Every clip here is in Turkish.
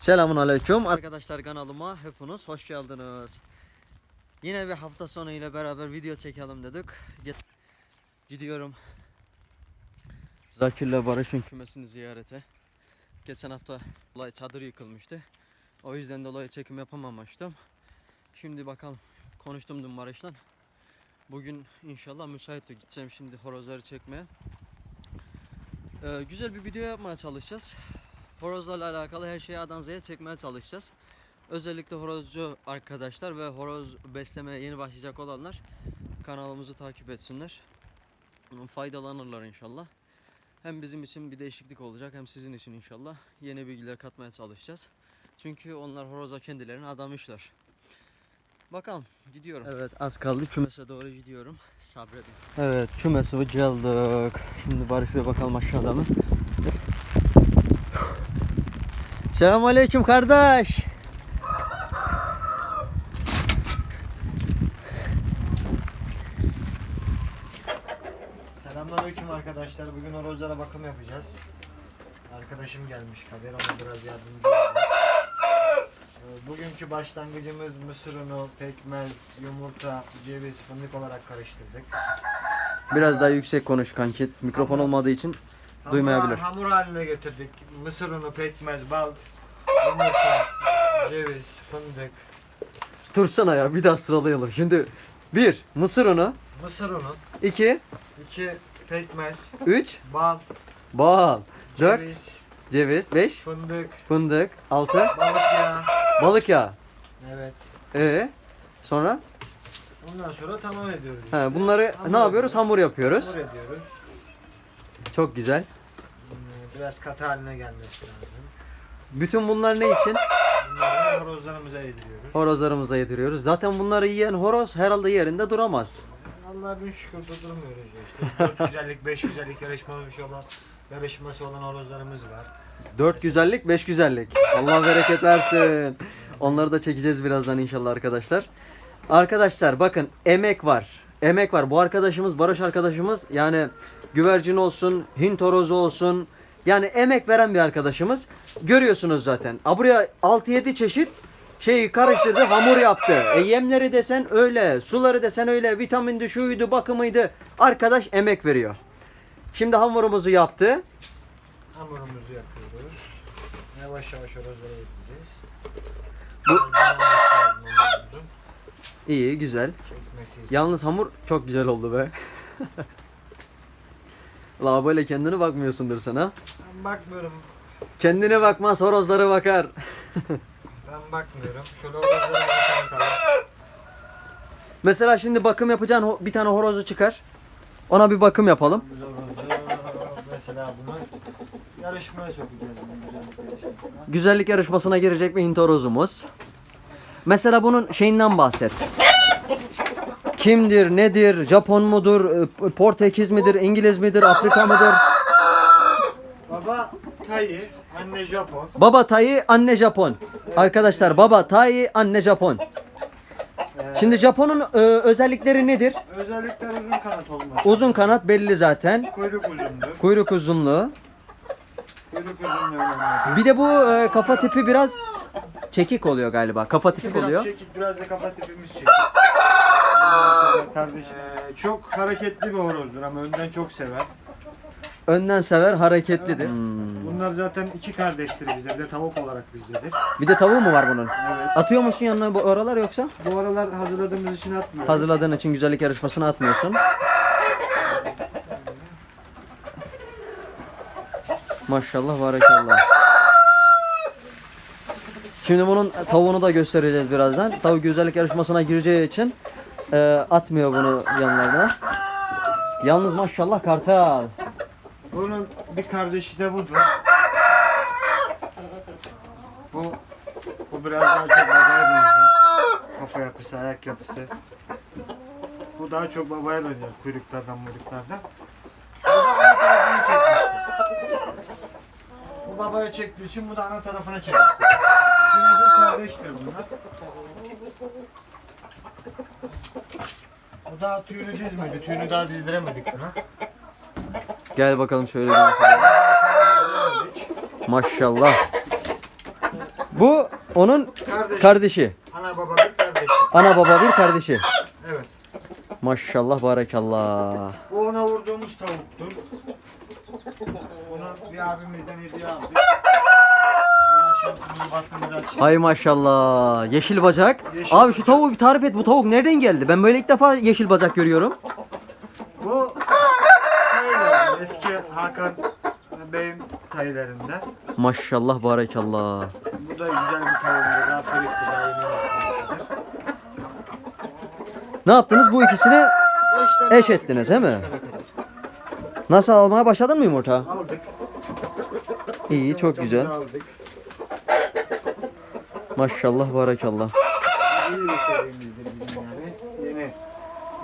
Selamun aleyküm arkadaşlar kanalıma hepiniz hoş geldiniz. Yine bir hafta sonu ile beraber video çekelim dedik. Gidiyorum. Zakir'le Barış'ın kümesini ziyarete. Geçen hafta olay çadır yıkılmıştı. O yüzden dolayı çekim yapamamıştım. Şimdi bakalım konuştum dün Barış'la. Bugün inşallah müsaitti. Gideceğim şimdi horozları çekmeye. Ee, güzel bir video yapmaya çalışacağız. Horozlarla alakalı her şeyi A'dan Z'ye çekmeye çalışacağız. Özellikle horozcu arkadaşlar ve horoz beslemeye yeni başlayacak olanlar kanalımızı takip etsinler. Faydalanırlar inşallah. Hem bizim için bir değişiklik olacak hem sizin için inşallah yeni bilgiler katmaya çalışacağız. Çünkü onlar horoza kendilerini adamışlar. Bakalım gidiyorum. Evet az kaldı kümese doğru gidiyorum. Sabredin. Evet kümese geldik. Şimdi Barış Bey bakalım aşağıda mı? Selamünaleyküm kardeş. Selamünaleyküm arkadaşlar. Bugün horozlara bakım yapacağız. Arkadaşım gelmiş. Kader ona biraz yardımcı. Ee, Bugünkü başlangıcımız mısır unu, pekmez, yumurta, ceviz, fındık olarak karıştırdık. Biraz daha yüksek konuş kanki. Mikrofon olmadığı için Hamur- Duymayabilir. Hamur haline getirdik. Mısır unu, pekmez, bal, yumurta, ceviz, fındık. dursana ya bir daha sıralayalım. Şimdi 1 mısır unu, Mısır unu, 2 2 pekmez, 3 bal, bal, 4 ceviz, ceviz, 5 fındık, fındık, 6 balık yağı. balık yağı. Evet. E sonra Ondan sonra tamam ediyoruz. he, işte. bunları Hamur ne yapıyoruz? Hamur yapıyoruz. Hamur ediyoruz. Çok güzel. Hmm, Biraz katı haline gelmesi lazım. Bütün bunlar ne için? Bunları horozlarımıza yediriyoruz. Horozlarımıza yediriyoruz. Zaten bunları yiyen horoz herhalde yerinde duramaz. Allah'a bin şükür de durmuyoruz ya işte. 4 güzellik, 5 güzellik yarışması olan yarışması olan horozlarımız var. 4 güzellik, 5 güzellik. Allah bereket versin. Onları da çekeceğiz birazdan inşallah arkadaşlar. Arkadaşlar bakın emek var. Emek var. Bu arkadaşımız Barış arkadaşımız yani güvercin olsun, Hint horozu olsun. Yani emek veren bir arkadaşımız. Görüyorsunuz zaten. A buraya 6-7 çeşit şeyi karıştırdı, hamur yaptı. E yemleri desen öyle, suları desen öyle, vitamindi, şuydu, bakımıydı. Arkadaş emek veriyor. Şimdi hamurumuzu yaptı. Hamurumuzu yapıyoruz. Yavaş yavaş horozlara yedireceğiz. Bu- Biraz zaman lazım hamurumuzun İyi, güzel. Çekmesi. Yalnız hamur çok güzel oldu be. La böyle kendine bakmıyorsundur sen ha. Ben bakmıyorum. Kendine bakmaz horozlara bakar. Ben bakmıyorum. Şöyle horozları bir tanıtalım. Mesela şimdi bakım yapacağın bir tane horozu çıkar. Ona bir bakım yapalım. Biz horozu mesela bunu yarışmaya sokacağız. bunu güzellik yarışmasına. Güzellik yarışmasına girecek bir Hint horozumuz. Mesela bunun şeyinden bahset. Kimdir, nedir, Japon mudur, e, Portekiz midir, İngiliz midir, Afrika mıdır? Baba Tayi, anne Japon. Baba Tayı, anne Japon. Arkadaşlar baba Tayı, anne Japon. Ee, Şimdi Japon'un e, özellikleri nedir? özellikler uzun kanat olması. Uzun kanat belli zaten. Kuyruk uzundur. Kuyruk uzunluğu. Kuyruk uzunluğu. Bir de bu e, kafa tipi biraz çekik oluyor galiba. Kafa tipi Biraz oluyor. çekik, biraz da kafa tipimiz çekik. Kardeşim. Ee, çok hareketli bir horozdur ama önden çok sever. Önden sever, hareketlidir. Evet. Hmm. Bunlar zaten iki kardeştir bizde. Bir de tavuk olarak bizdedir. Bir de tavuğu mu var bunun? Evet. Atıyor musun yanına bu oralar yoksa? Bu aralar hazırladığımız için atmıyoruz. Hazırladığın için güzellik yarışmasına atmıyorsun. Maşallah barakallah. Şimdi bunun tavuğunu da göstereceğiz birazdan. Tavuk güzellik yarışmasına gireceği için e, atmıyor bunu yanlarına. Yalnız maşallah kartal. Bunun bir kardeşi de budur. Bu bu biraz daha çok babaya benziyor. Kafa yapısı, ayak yapısı. Bu daha çok babaya benziyor kuyruklardan, muyruklardan. Bu babaya çektiği için bu da ana tarafına çekmiştir. Bir kardeştir bunlar. Bu daha tüyünü dizmedi. Tüyünü daha dizdiremedik buna. Gel bakalım şöyle bir. Maşallah. Bu onun Kardeşi. kardeşi. Ana baba bir kardeşi. Ana baba bir kardeşi. Evet. Maşallah barakallah. Bu ona vurduğumuz tavuktur. Onu bir abimizden hediye aldık. Hay maşallah. Yeşil bacak. Yeşil Abi şu tavuğu bir tarif et. Bu tavuk nereden geldi? Ben böyle ilk defa yeşil bacak görüyorum. Bu. Eski Hakan Bey'in taylarından. Maşallah barakallah. Bu da güzel bir tavuğumdur. Daha perikti. Daha yeni yapılmıştır. Ne yaptınız? Bu ikisini Eş aldık, ettiniz, değil mi? kadar. nasıl almaya başladın mı yumurta? Aldık. İyi çok Yumurtamızı güzel. Aldık. Maşallah barakallah. İyi bir serimizdir bizim yani. Yeni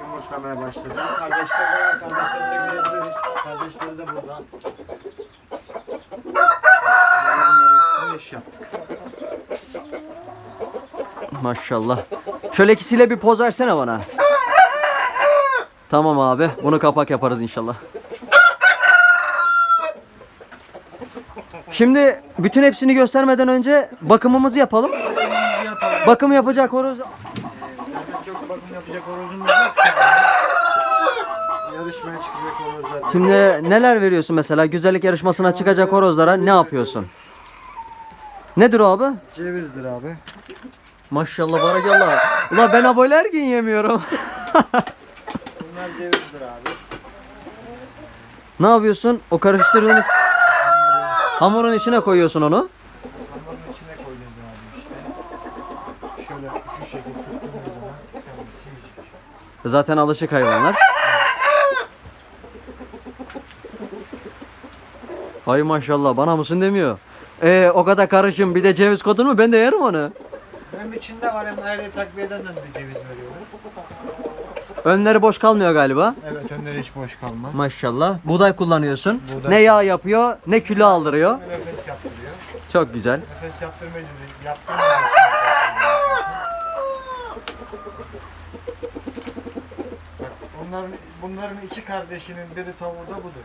yumurtlamaya başladı. Kardeşler de var. Kardeşleri de görebiliriz. Kardeşleri de burada. Maşallah. Şöyle ikisiyle bir poz versene bana. Tamam abi. Bunu kapak yaparız inşallah. Şimdi bütün hepsini göstermeden önce bakımımızı yapalım. Bakım yapacak horoz. Zaten çok bakım yapacak horozumuz yok. Yarışmaya çıkacak horozlar. Şimdi neler veriyorsun mesela? Güzellik yarışmasına çıkacak horozlara ne yapıyorsun? Nedir o abi? Cevizdir abi. Maşallah barakallah. Ula ben gün yemiyorum. Bunlar cevizdir abi. ne yapıyorsun? O karıştırdığınız hamurun içine koyuyorsun onu. Hamurun içine koyacağız abi işte. Şöyle şu şekilde tuttuğumuz zaman kendisi yiyecek. Zaten alışık hayvanlar. Hay maşallah bana mısın demiyor. Ee, o kadar karışım bir de ceviz kodun mu ben de yerim onu. Hem içinde var hem ayrı takviyeden de ceviz veriyoruz. Önleri boş kalmıyor galiba. Evet önleri hiç boş kalmaz. Maşallah. Buğday kullanıyorsun. Buğday. Ne yağ yapıyor ne kilo aldırıyor. Nefes yaptırıyor. Çok güzel. Nefes yaptırmayı yaptırmıyor. Bak onların, bunların iki kardeşinin biri tavuğu da budur.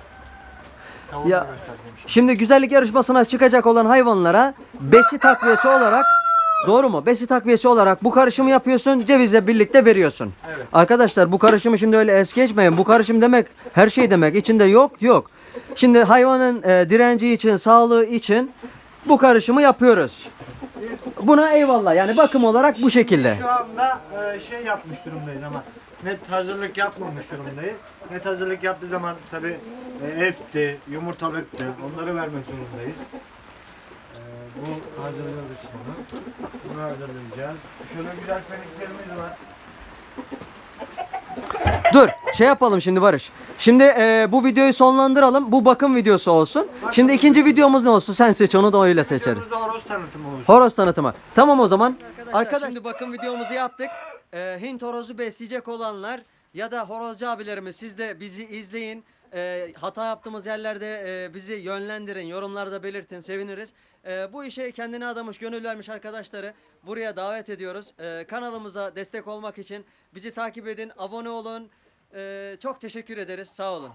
Tavuğu Ya- da göstereceğim şimdi. Şimdi güzellik yarışmasına çıkacak olan hayvanlara besi takviyesi olarak doğru mu? Besi takviyesi olarak bu karışımı yapıyorsun, cevizle birlikte veriyorsun. Evet. Arkadaşlar bu karışımı şimdi öyle es geçmeyin. Bu karışım demek her şey demek. İçinde yok yok. Şimdi hayvanın e, direnci için, sağlığı için bu karışımı yapıyoruz. Buna eyvallah. Yani bakım olarak bu şekilde. şu anda e, şey yapmış durumdayız ama net hazırlık yapmamış durumdayız. Net hazırlık yaptığı zaman tabi etti, yumurtalıktı onları vermek zorundayız. E, bu hazırlıyoruz şimdi. Bunu hazırlayacağız. Şöyle güzel feniklerimiz var. Dur şey yapalım şimdi Barış. Şimdi e, bu videoyu sonlandıralım. Bu bakım videosu olsun. Şimdi ikinci videomuz ne olsun? Sen seç onu da öyle seçeriz. Videomuzda horoz tanıtımı olsun. Horoz tanıtımı. Tamam o zaman. Arkadaşlar şimdi bakım videomuzu yaptık. Ee, Hint horozu besleyecek olanlar ya da horozcu abilerimiz siz de bizi izleyin. Ee, hata yaptığımız yerlerde e, bizi yönlendirin, yorumlarda belirtin, seviniriz. Ee, bu işe kendine adamış, gönül vermiş arkadaşları buraya davet ediyoruz. Ee, kanalımıza destek olmak için bizi takip edin, abone olun. Ee, çok teşekkür ederiz, sağ olun.